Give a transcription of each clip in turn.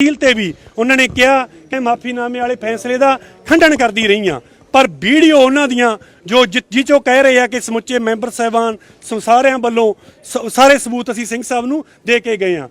Appeal ਤੇ ਵੀ ਉਹਨਾਂ ਨੇ ਕਿਹਾ ਕਿ ਮਾਫੀਨਾਮੇ ਵਾਲੇ ਫੈਸਲੇ ਦਾ ਖੰਡਨ ਕਰਦੀ ਰਹੀਆਂ। ਪਰ ਵੀਡੀਓ ਉਹਨਾਂ ਦੀਆਂ ਜੋ ਜਿ- ਜਿਹ ਕਹਿ ਰਹੇ ਆ ਕਿ ਸਮੁੱਚੇ ਮੈਂਬਰ ਸਾਹਿਬਾਨ ਸੰਸਾਰਿਆਂ ਵੱਲੋਂ ਸ- ਸਾਰੇ ਸਬੂਤ ਅਸੀਂ ਸਿੰਘ ਸਾਹਿਬ ਨੂੰ ਦੇ ਕੇ ਗਏ ਆ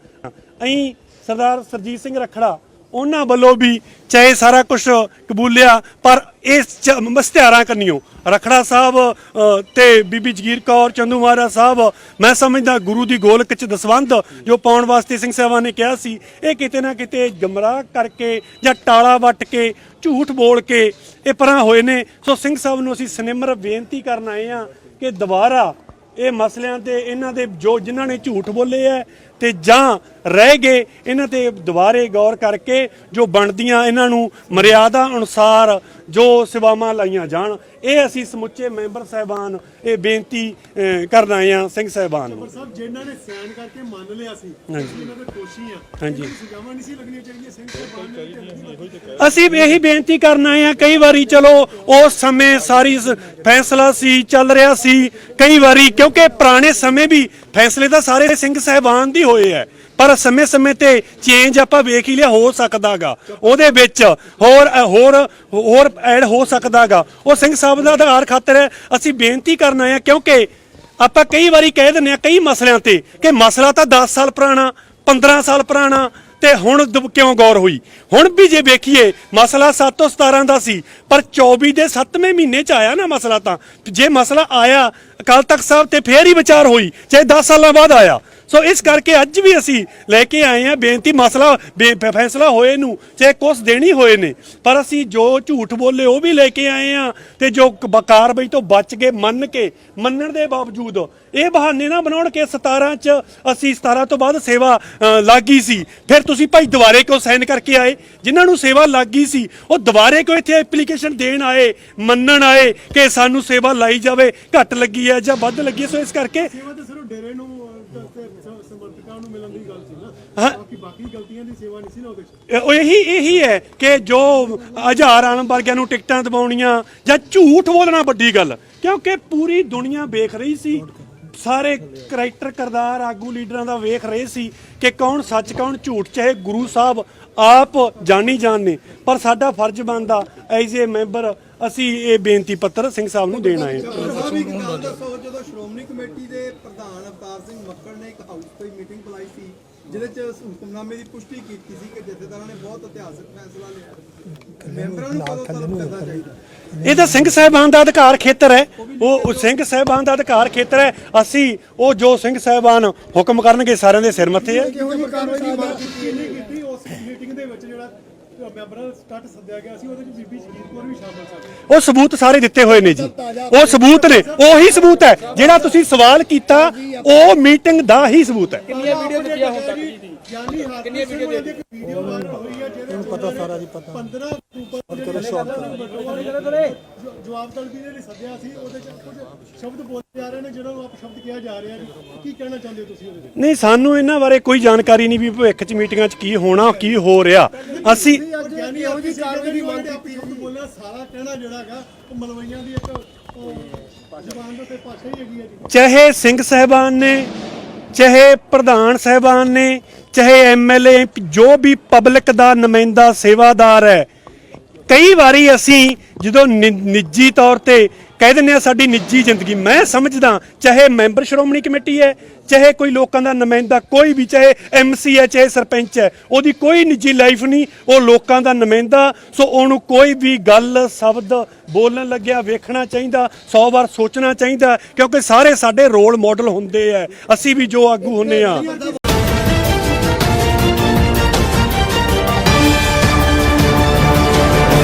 ਅਸੀਂ ਸਰਦਾਰ ਸਰਜੀਤ ਸਿੰਘ ਰਖੜਾ ਉਹਨਾਂ ਵੱਲੋਂ ਵੀ ਚਾਹੇ ਸਾਰਾ ਕੁਝ ਕਬੂਲਿਆ ਪਰ ਇਸ ਚ- ਮਸਤਿਆਰਾਂ ਕੰਨਿਓ। ਰਖੜਾ ਸਾਹਿਬ ਅ, ਤੇ ਬੀਬੀ ਜਗੀਰ ਕੌਰ ਚੰਦੂ ਮਹਾਰਾਜ ਸਾਹਿਬ ਮੈਂ ਸਮਝਦਾ ਗੁਰੂ ਦੀ ਗੋਲਕ ਚ ਦਸਵੰਧ ਜੋ ਪਾਉਣ ਵਾਸਤੇ ਸਿੰਘ ਸਾਹਿਬਾਨ ਨੇ ਕਿਹਾ ਸੀ ਇਹ ਕਿਤੇ ਨਾ ਕਿਤੇ ਗਮਰਾਹ ਕਰਕੇ ਜਾਂ ਟਾਲਾ ਵੱਟ ਕੇ ਝੂਠ ਬੋਲ ਕੇ ਇਹ ਪਰਾਂ ਹੋਏ ਨੇ। ਸੋ ਸਿੰਘ ਸਾਹਿਬ ਨੂੰ ਅਸੀਂ ਸਨਿਮਰ ਬੇਨਤੀ ਕਰਨ ਆਏ ਆ ਕਿ ਦੁਬਾਰਾ ਇਹ ਮਸਲਿਆਂ ਤੇ ਇਹਨਾਂ ਦੇ ਜੋ ਜਿਨ੍ਹਾਂ ਨੇ ਝੂਠ ਬੋਲੇ ਐ ਤੇ ਜਾਂ ਰਹਿ ਗਏ ਇਹਨਾਂ ਤੇ ਦੁਬਾਰੇ ਗੌਰ ਕਰਕੇ ਜੋ ਬਣਦੀਆਂ ਇਹਨਾਂ ਨੂੰ ਮਰਿਆਦਾ ਅਨੁਸਾਰ ਜੋ ਸੇਵਾਵਾਂ ਲਾਈਆਂ ਜਾਣ। ਇਹ ਅਸੀਂ ਸਮੁੱਚੇ ਮੈਂਬਰ ਸਾਹਿਬਾਨ ਇਹ ਬੇਨਤੀ ਕਰਨ ਆਏ ਆ ਸਿੰਘ ਸਾਹਿਬਾਨ ਨੂੰ। ਸਾਹਿਬ ਜਿਨ੍ਹਾਂ ਨੇ ਸਾਈਨ ਕਰਕੇ ਮੰਨ ਲਿਆ ਸੀ ਅਸੀਂ ਇਹਨਾਂ ਦੇ ਦੋਸ਼ੀ ਆ ਹਾਂਜੀ। ਸਜ਼ਾਵਾਂ ਨਹੀਂ ਸੀ ਲੱਗਣੀਆਂ ਚਾਹੀਦੀਆਂ ਸਿੰਘ ਸਾਹਿਬਾਨ ਨੇ ਤੇ ਅਸੀਂ ਵੀ ਇਹੀ ਬੇਨਤੀ ਕਰਨ ਆਏ ਆ ਕਈ ਵਾਰੀ ਚਲੋ ਉਸ ਸਮੇਂ ਸਾਰੀ ਫੈਸਲਾ ਸੀ ਚੱਲ ਰਿਹਾ ਸੀ ਕਈ ਵਾਰੀ ਕਿਉਂਕਿ ਪੁਰਾਣੇ ਸਮੇਂ ਵੀ ਫੈਸਲੇ ਤਾਂ ਸਾਰੇ ਸਿੰਘ ਸਾਹਿਬਾਨ ਦੀ ਹੋਏ ਐ ਪਰ ਸਮੇਂ-ਸਮੇਂ ਤੇ ਚੇਂਜ ਆਪਾਂ ਵੇਖ ਹੀ ਲਿਆ, ਹੋ ਸਕਦਾਗਾ। ਉਹਦੇ ਵਿੱਚ ਹੋਰ ਹੋਰ ਹੋਰ ਐਡ ਹੋ ਸਕਦਾਗਾ। ਉਹ ਸਿੰਘ ਸਾਹਿਬ ਦਾ ਆਧਾਰ ਖਾਤਰ ਅਸੀਂ ਬੇਨਤੀ ਕਰਨ ਆਏ ਆ ਕਿਉਂਕਿ ਆਪਾਂ ਕਈ ਵਾਰੀ ਕਹਿ ਦਿੰਦੇ ਆ ਕਈ ਮਸਲਿਆਂ ਤੇ, ਕਿ ਮਸਲਾ ਤਾਂ 10 ਸਾਲ ਪੁਰਾਣਾ 15 ਸਾਲ ਪੁਰਾਣਾ, ਤੇ ਹੁਣ ਕਿਉਂ ਗੌਰ ਹੋਈ? ਹੁਣ ਵੀ ਜੇ ਵੇਖੀਏ, ਮਸਲਾ 7 ਤੋਂ 17 ਦਾ ਸੀ, ਪਰ 24 ਦੇ 7ਵੇਂ ਮਹੀਨੇ ਚ ਆਇਆ ਨਾ ਮਸਲਾ ਤਾਂ। ਜੇ ਮਸਲਾ ਆਇਆ, ਅਕਾਲ ਤਖਤ ਸਾਹਿਬ ਤੇ ਫੇਰ ਹੀ ਵਿਚਾਰ ਹੋਈ, ਚਾਹੇ 10 ਸਾਲਾਂ ਬਾਅਦ ਆਇਆ। ਸੋ ਇਸ ਕਰਕੇ ਅੱਜ ਵੀ ਅਸੀਂ ਲੈ ਕੇ ਆਏ ਹਾਂ ਬੇਨਤੀ ਮਸਲਾ ਬੇ- ਫੈਸਲਾ ਹੋਏ ਨੂੰ ਚਾਹੇ ਕੁਛ ਦੇਣੀ ਹੋਏ ਨੇ ਪਰ ਅਸੀਂ ਜੋ ਝੂਠ ਬੋਲੇ ਉਹ ਵੀ ਲੈ ਕੇ ਆਏ ਹਾਂ ਤੇ ਜੋ ਕ- ਬ- ਕਾਰਵਾਈ ਤੋਂ ਬਚ ਕੇ ਮੰਨ ਕੇ ਮੰਨਣ ਦੇ ਬਾਵਜੂਦ ਇਹ ਬਹਾਨੇ ਨਾ ਬਣਾਉਣ ਕਿ 17 ਚ ਅਸੀਂ 17 ਤੋਂ ਬਾਅਦ ਸੇਵਾ ਅ, ਲੱਗੀ ਸੀ। ਫਿਰ ਤੁਸੀਂ ਭਾਈ ਦੁਬਾਰੇ ਕਿਉਂ ਸਾਈਨ ਕਰਕੇ ਆਏ? ਜਿਨ੍ਹਾਂ ਨੂੰ ਸੇਵਾ ਲੱਗੀ ਸੀ ਉਹ ਦੁਬਾਰੇ ਕਿਉਂ ਇੱਥੇ ਐਪਲੀਕੇਸ਼ਨ ਦੇਣ ਆਏ ਮੰਨਣ ਆਏ ਕਿ ਸਾਨੂੰ ਸੇਵਾ ਲਾਈ ਜਾਵੇ ਘੱਟ ਲੱਗੀ ਹੈ ਜਾਂ ਵੱਧ ਲੱਗੀ ਹੈ? ਸੋ ਇਸ ਕਰਕੇ ਸੇਵਾ ਤਾਂ ਸਿਰਫ ਡੇਰੇ ਨੂੰ ਸਮਰਥਕਾਂ ਨੂੰ ਮਿਲਣ ਦੀ ਗੱਲ ਸੀ ਨਾ ਬਾਕੀ ਬਾਕੀ ਗਲਤੀਆਂ ਦੀ ਸੇਵਾ ਨਹੀਂ ਸੀ ਨਾ ਉਹਦੇ ਉਹ ਇਹੀ ਇਹੀ ਹੈ ਕਿ ਜੋ ਹਜ਼ਾਰ ਆਲਮ ਵਰਗਿਆਂ ਨੂੰ ਟਿਕਟਾਂ ਦਵਾਉਣੀਆਂ ਜਾਂ ਝੂਠ ਬੋਲਣਾ ਵੱਡੀ ਗੱਲ, ਕਿਉਂਕਿ ਪੂਰੀ ਦੁਨੀਆ ਵੇਖ ਰਹੀ ਸੀ, ਸਾਰੇ ਕਰੈਕਟਰ ਕਰਦਾਰ, ਆਗੂ ਲੀਡਰਾਂ ਦਾ ਵੇਖ ਰਹੇ ਸੀ ਕਿ ਕੌਣ ਸੱਚ, ਕੌਣ ਝੂਠ, ਚਾਹੇ ਗੁਰੂ ਸਾਹਿਬ ਆਪ ਜਾਣੀ ਜਾਣ ਨੇ, ਪਰ ਸਾਡਾ ਫਰਜ਼ ਬਣਦਾ ਐਜ਼ ਏ ਮੈਂਬਰ ਅਸੀਂ ਇਹ ਬੇਨਤੀ ਪੱਤਰ ਸਿੰਘ ਸਾਹਿਬ ਨੂੰ ਦੇਣਾ ਹੈ। ਜਦੋਂ ਸ਼੍ਰੋਮਣੀ ਕਮੇਟੀ ਦੇ ਪ੍ਰਧਾਨ ਅਵਤਾਰ ਸਿੰਘ ਮੱਕੜ ਤੋਂ ਮੀਟਿੰਗ ਬੁਲਾਈ ਸੀ ਜਿਹਦੇ ਚ ਹੁਕਮਨਾਮੇ ਦੀ ਪੁਸ਼ਟੀ ਕੀਤੀ ਸੀ ਕਿ ਜਥੇਦਾਰਾਂ ਨੇ ਬਹੁਤ ਇਤਿਹਾਸਕ ਫੈਸਲਾ ਲਿਆ। ਮੈਂਬਰਾਂ ਨੂੰ ਕਦੋਂ ਤਲਬ ਕਰਨਾ ਚਾਹੀਦਾ? ਇਹ ਤਾਂ ਸਿੰਘ ਸਾਹਿਬਾਨ ਦਾ ਅਧਿਕਾਰ ਖੇਤਰ ਹੈ। ਉਹ ਉਹ ਸਿੰਘ ਸਾਹਿਬਾਨ ਦਾ ਅਧਿਕਾਰ ਖੇਤਰ ਹੈ। ਅਸੀਂ ਉਹ ਜੋ ਸਿੰਘ ਸਾਹਿਬਾਨ ਹੁਕਮ ਕਰਨਗੇ ਸਾਰਿਆਂ ਦੇ ਸਿਰ ਮੱਥੇ ਹੈ ਕਿਹੋ ਜਿਹੀ ਕਾਰਵਾਈ ਦੀ ਮੰਗ ਕੀਤੀ ਨਹੀਂ ਕੀਤੀ ਉਸ ਮੀਟਿੰਗ ਦੇ ਵਿੱਚ ਜਿਹੜਾ ਮੈਂਬਰਾਂ ਦਾ ਸਟੱਟ ਸੱਦਿਆ ਗਿਆ ਸੀ ਉਹਦੇ ਚ ਬੀਬੀ ਜਗੀਰ ਕੌਰ ਵੀ ਸ਼ਾਮਲ ਸੀ ਉਹ ਸਬੂਤ ਸਾਰੇ ਦਿੱਤੇ ਹੋਏ ਨੇ ਜੀ। ਉਹ ਸਬੂਤ ਨੇ ਉਹੀ ਸਬੂਤ ਹੈ ਜਿਹੜਾ ਤੁਸੀਂ ਸਵਾਲ ਕੀਤਾ ਉਹ ਮੀਟਿੰਗ ਦਾ ਹੀ ਸਬੂਤ ਹੈ। ਕਿੰਨੀਆਂ ਵੀਡੀਓ ਦਿੱਤੀਆਂ ਹੁਣ ਤੱਕ? ਜੀ ਯਾਨੀ ਕਿੰਨੀਆਂ ਵੀਡੀਓ ਦੇ ਵੀਡੀਓ ਵਾਇਰਲ ਹੋਈ ਹੈ ਜਿਹਦੇ ਚ ਪਤਾ ਸਾਰਾ ਜੀ ਪਤਾ। 15 ਅਕਤੂਬਰ ਜਿਹੜੇ ਜਵਾਬ ਤਲਬੀ ਲਈ ਸੱਦਿਆ ਸੀ ਉਹਦੇ ਚ ਕੁਝ ਸ਼ਬਦ ਬੋਲੇ ਜਾ ਰਹੇ ਨੇ ਜਿਹੜਾ ਨੂੰ ਆਪ ਸ਼ਬਦ ਕਿਹਾ ਜਾ ਰਿਹਾ ਜੀ। ਕੀ ਕਹਿਣਾ ਚਾਹੁੰਦੇ ਹੋ ਤੁਸੀਂ ਉਹਦੇ ਨਹੀਂ ਸਾਨੂੰ ਇਹਨਾਂ ਬਾਰੇ ਕੋਈ ਜਾਣਕਾਰੀ ਨਹੀਂ ਵੀ ਭਵਿੱਖ 'ਚ ਮੀਟਿੰਗਾਂ 'ਚ ਕੀ ਹੋਣਾ ਕੀ ਹੋ ਰਿਹਾ। ਅਸੀਂ ਯਾਨੀ ਇਹੋ ਜਿਹੀ ਕਾਰਵਾਈ ਦੀ ਮੰਗ ਕੀਤੀ ਸ਼ਬਦ ਬੋਲਿਆ ਸਾਰਾ ਕਹਿਣਾ ਜਿਹੜਾ ਹੈਗਾ ਉਹ ਮਲਵਈਆਂ ਦੀ ਇੱਕ ਉਹ ਜ਼ੁਬਾਨ ਦੇ ਉੱਤੇ ਭਾਸ਼ਾ ਹੀ ਹੈਗੀ ਹੈ ਜੀ। ਚਾਹੇ ਸਿੰਘ ਸਾਹਿਬਾਨ ਨੇ ਚਾਹੇ ਪ੍ਰਧਾਨ ਸਾਹਿਬਾਨ ਨੇ ਚਾਹੇ ਐਮਐਲਏ ਜੋ ਵੀ ਪਬਲਿਕ ਦਾ ਨੁਮਾਇੰਦਾ ਸੇਵਾਦਾਰ ਹੈ ਕਈ ਵਾਰੀ ਅਸੀਂ ਜਦੋਂ ਨਿ- ਨਿੱਜੀ ਤੌਰ ਤੇ ਕਹਿ ਦਿੰਦੇ ਆ ਸਾਡੀ ਨਿੱਜੀ ਜ਼ਿੰਦਗੀ, ਮੈਂ ਸਮਝਦਾ ਚਾਹੇ ਮੈਂਬਰ ਸ਼੍ਰੋਮਣੀ ਕਮੇਟੀ ਹੈ, ਚਾਹੇ ਕੋਈ ਲੋਕਾਂ ਦਾ ਨੁਮਾਇੰਦਾ ਕੋਈ ਵੀ, ਚਾਹੇ ਐਮਸੀ ਹੈ, ਚਾਹੇ ਸਰਪੰਚ ਹੈ, ਉਹਦੀ ਕੋਈ ਨਿੱਜੀ ਲਾਈਫ ਨਹੀਂ, ਉਹ ਲੋਕਾਂ ਦਾ ਨੁਮਾਇੰਦਾ। ਸੋ ਉਹਨੂੰ ਕੋਈ ਵੀ ਗੱਲ, ਸ਼ਬਦ ਬੋਲਣ ਲੱਗਿਆ, ਵੇਖਣਾ ਚਾਹੀਦਾ 100 ਵਾਰ ਸੋਚਣਾ ਚਾਹੀਦਾ, ਕਿਉਂਕਿ ਸਾਰੇ ਸਾਡੇ ਰੋਲ ਮਾਡਲ ਹੁੰਦੇ ਆ। ਅਸੀਂ ਵੀ ਜੋ ਆਗੂ ਹੁੰਨੇ ਆ